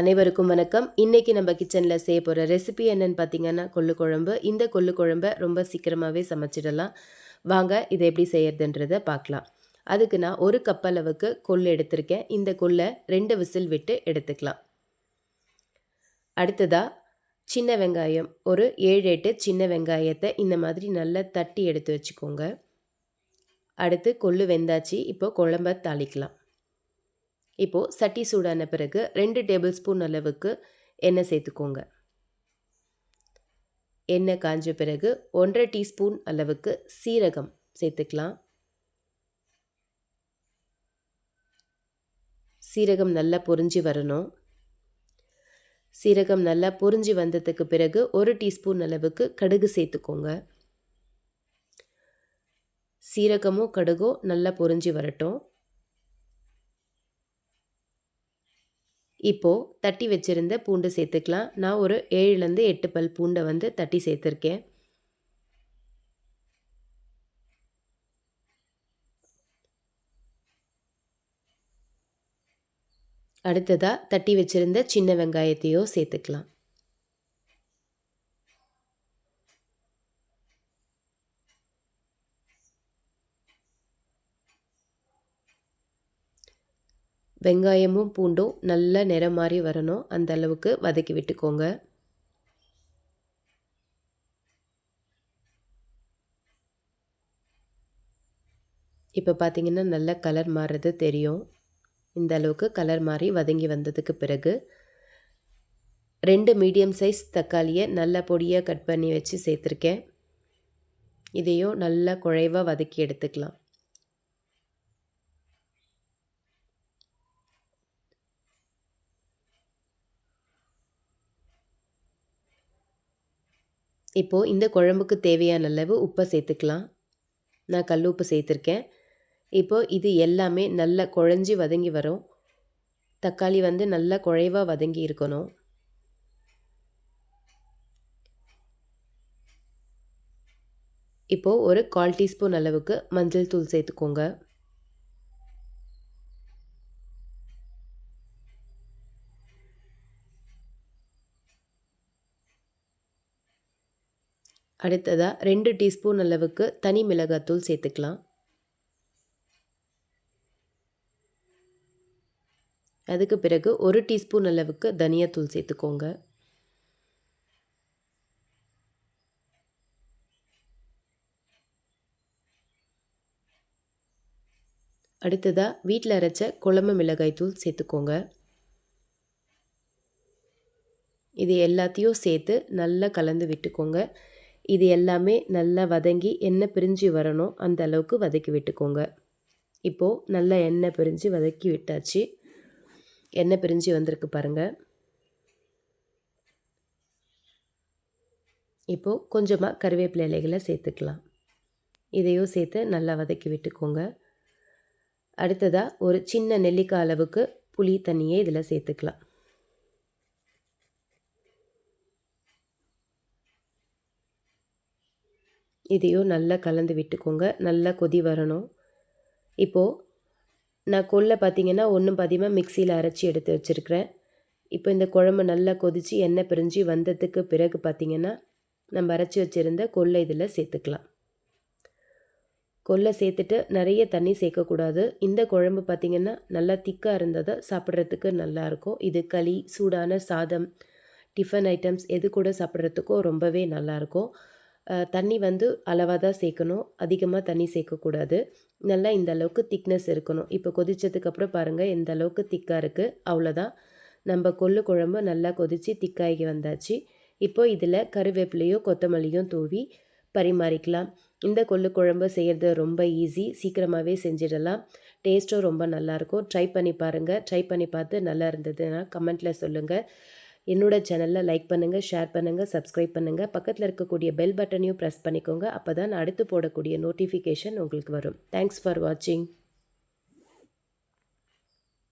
அனைவருக்கும் வணக்கம். இன்றைக்கி நம்ம கிச்சனில் செய்ய போகிற ரெசிபி என்னன்னு பார்த்தீங்கன்னா கொள்ளு குழம்பு. இந்த கொள்ளு குழம்பை ரொம்ப சீக்கிரமாகவே சமைச்சிடலாம். வாங்க இதை எப்படி செய்யறதுன்றதை பார்க்கலாம். அதுக்கு நான் ஒரு கப் அளவுக்கு கொள்ளு எடுத்திருக்கேன். இந்த கொள்ளை ரெண்டு விசில் விட்டு எடுத்துக்கலாம். அடுத்ததாக சின்ன வெங்காயம். ஒரு ஏழு எட்டு சின்ன வெங்காயத்தை இந்த மாதிரி நல்லா தட்டி எடுத்து வச்சுக்கோங்க. அடுத்து கொள்ளு வெந்தாச்சு. இப்போ குழம்ப தாளிக்கலாம். இப்போது சட்டி சூடான பிறகு ரெண்டு டேபிள் ஸ்பூன் அளவுக்கு எண்ணெய் சேர்த்துக்கோங்க. எண்ணெய் காஞ்ச பிறகு ஒன்றரை டீஸ்பூன் அளவுக்கு சீரகம் சேர்த்துக்கலாம். சீரகம் நல்லா பொரிஞ்சு வரணும். சீரகம் நல்லா பொரிஞ்சு வந்ததுக்கு பிறகு ஒரு டீஸ்பூன் அளவுக்கு கடுகு சேர்த்துக்கோங்க. சீரகமும் கடுகும் நல்லா பொரிஞ்சு வரட்டும். இப்போது தட்டி வச்சுருந்த பூண்டு சேர்த்துக்கலாம். நான் ஒரு ஏழுலேருந்து எட்டு பல் பூண்டை வந்து தட்டி சேர்த்துருக்கேன். அடுத்ததாக தட்டி வச்சுருந்த சின்ன வெங்காயத்தையோ சேர்த்துக்கலாம். வெங்காயமும் பூண்டும் நல்ல நிறம் மாதிரி வரணும். அந்த அளவுக்கு வதக்கி விட்டுக்கோங்க. இப்போ பார்த்தீங்கன்னா நல்ல கலர் மாறுறது தெரியும். இந்த அளவுக்கு கலர் மாறி வதங்கி வந்ததுக்கு பிறகு ரெண்டு மீடியம் சைஸ் தக்காளியை நல்ல பொடியாக கட் பண்ணி வச்சு சேர்த்துருக்கேன். இதையும் நல்லா குழைவாக வதக்கி எடுத்துக்கலாம். இப்போது இந்த குழம்புக்கு தேவையான அளவு உப்பை சேர்த்துக்கலாம். நான் கல் உப்பு சேர்த்துருக்கேன். இப்போது இது எல்லாமே நல்லா குழஞ்சி வதங்கி வரும். தக்காளி வந்து நல்லா குழைவாக வதங்கி இருக்கணும். இப்போது ஒரு கால் டீஸ்பூன் அளவுக்கு மஞ்சள் தூள் சேர்த்துக்கோங்க. அடுத்ததாக ரெண்டு டீஸ்பூன் அளவுக்கு தனி மிளகாத்தூள் சேர்த்துக்கலாம். அதுக்கு பிறகு ஒரு டீஸ்பூன் அளவுக்கு தனியாத்தூள் சேர்த்துக்கோங்க. அடுத்ததாக வீட்டில் அரைச்ச குழம்பு மிளகாய் தூள் சேர்த்துக்கோங்க. இது எல்லாத்தையும் சேர்த்து நல்லா கலந்து விட்டுக்கோங்க. இது எல்லாமே நல்லா வதங்கி எண்ணெய் பிரிஞ்சு வரணும். அந்த அளவுக்கு வதக்கி விட்டுக்கோங்க. இப்போது நல்லா எண்ணெய் பிரிஞ்சு வதக்கி விட்டாச்சு. எண்ணெய் பிரிஞ்சு வந்திருக்கு பாருங்கள் இப்போது கொஞ்சமாக கருவேப்பிலை இலைகளை சேர்த்துக்கலாம். இதையும் சேர்த்து நல்லா வதக்கி விட்டுக்கோங்க. அடுத்ததாக ஒரு சின்ன நெல்லிக்காய் அளவுக்கு புளி தண்ணியை இதில் சேர்த்துக்கலாம். இதையும் நல்லா கலந்து விட்டுக்கோங்க. நல்லா கொதி வரணும். இப்போது நான் கொல்லை பார்த்திங்கன்னா ஒன்றும் பாதியமாக மிக்சியில் அரைச்சி எடுத்து வச்சுருக்கிறேன். இப்போ இந்த குழம்பு நல்லா கொதித்து எண்ணெய் பிரிஞ்சு வந்ததுக்கு பிறகு பார்த்திங்கன்னா நம்ம அரைச்சி வச்சுருந்த கொல்லை இதில் சேர்த்துக்கலாம். கொல்லை சேர்த்துட்டு நிறைய தண்ணி சேர்க்கக்கூடாது. இந்த குழம்பு பார்த்திங்கன்னா நல்லா திக்காக இருந்ததை சாப்பிட்றதுக்கு நல்லாயிருக்கும். இது களி சூடான சாதம் டிஃபன் ஐட்டம்ஸ் எது கூட சாப்பிட்றதுக்கும் ரொம்பவே நல்லாயிருக்கும். தண்ணி வந்து அளவாக தான் சேர்க்கணும். அதிகமாக தண்ணி சேர்க்கக்கூடாது. நல்லா இந்த அளவுக்கு திக்னஸ் இருக்கணும். இப்போ கொதித்ததுக்கப்புறம் பாருங்கள் எந்த அளவுக்கு திக்காக இருக்குது அவ்வளோதான் நம்ம கொள்ளு குழம்பு நல்லா கொதித்து திக்காகி வந்தாச்சு. இப்போது இதில் கருவேப்பிலையும் கொத்தமல்லியும் தூவி பரிமாறிக்கலாம். இந்த கொள்ளு குழம்பு செய்கிறது ரொம்ப ஈஸி சீக்கிரமாகவே செஞ்சிடலாம். டேஸ்ட்டும் ரொம்ப நல்லாயிருக்கும் ட்ரை பண்ணி பாருங்கள் ட்ரை பண்ணி பார்த்து நல்லா இருந்ததுன்னா கமெண்ட்டில் சொல்லுங்கள் என்னோட சேனலில் லைக் பண்ணுங்கள் ஷேர் பண்ணுங்கள் சப்ஸ்கிரைப் பண்ணுங்கள் பக்கத்தில் இருக்கக்கூடிய பெல் பட்டனையும் ப்ரெஸ் பண்ணிக்கோங்க. அப்போ தான் அடுத்து போடக்கூடிய நோட்டிஃபிகேஷன் உங்களுக்கு வரும். தேங்க்ஸ் ஃபார் வாட்சிங்